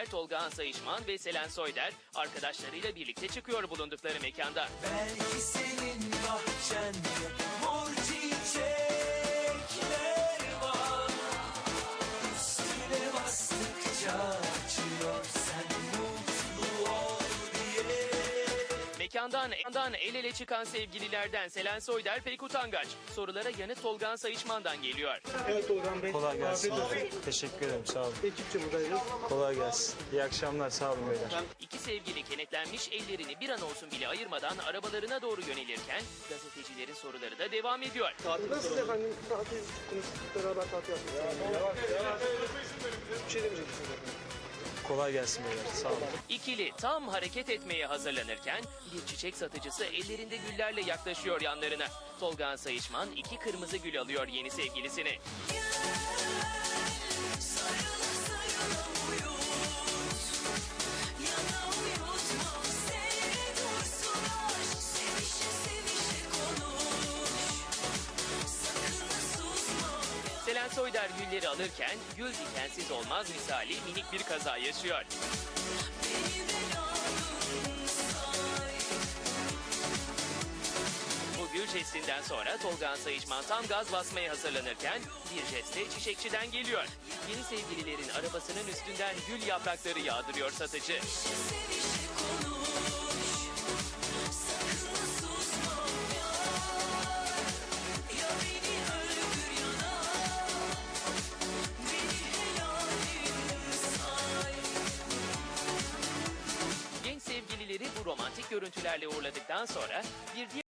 Soyder, Tolga Han Sayışman ve Selen Soyder arkadaşlarıyla birlikte çıkıyor bulundukları mekanda. Belki senin bahçende Mekandan, mekandan el ele çıkan sevgililerden Selen Soyder pek utangaç. Sorulara yanıt Tolga Han Sayışman'dan geliyor. Evet Orhan Bey. Kolay gelsin. Afiyet olsun. Teşekkür ederim sağ olun. Ekipçe buradayız. Kolay gelsin. İyi akşamlar sağ olun beyler. İki sevgili kenetlenmiş ellerini bir an olsun bile ayırmadan arabalarına doğru yönelirken gazetecilerin soruları da devam ediyor. Nasıl efendim? Tatil. Beraber tatil yaptınız. Bir şey demeyeceksiniz efendim. Kolay gelsin beyler sağ olun. İkili tam hareket etmeye hazırlanırken bir çiçek satıcısı ellerinde güllerle yaklaşıyor yanlarına. Tolga Sayışman iki kırmızı gül alıyor yeni sevgilisine. Soyder gülleri alırken gül dikensiz olmaz misali minik bir kaza yaşıyor. Bu gül jestinden sonra Tolga Sayışman tam gaz basmaya hazırlanırken bir jestle çiçekçiden geliyor. Yeni sevgililerin arabasının üstünden gül yaprakları yağdırıyor satıcı. Sevişe konuş Sevgilileri bu romantik görüntülerle uğurladıktan sonra bir diğer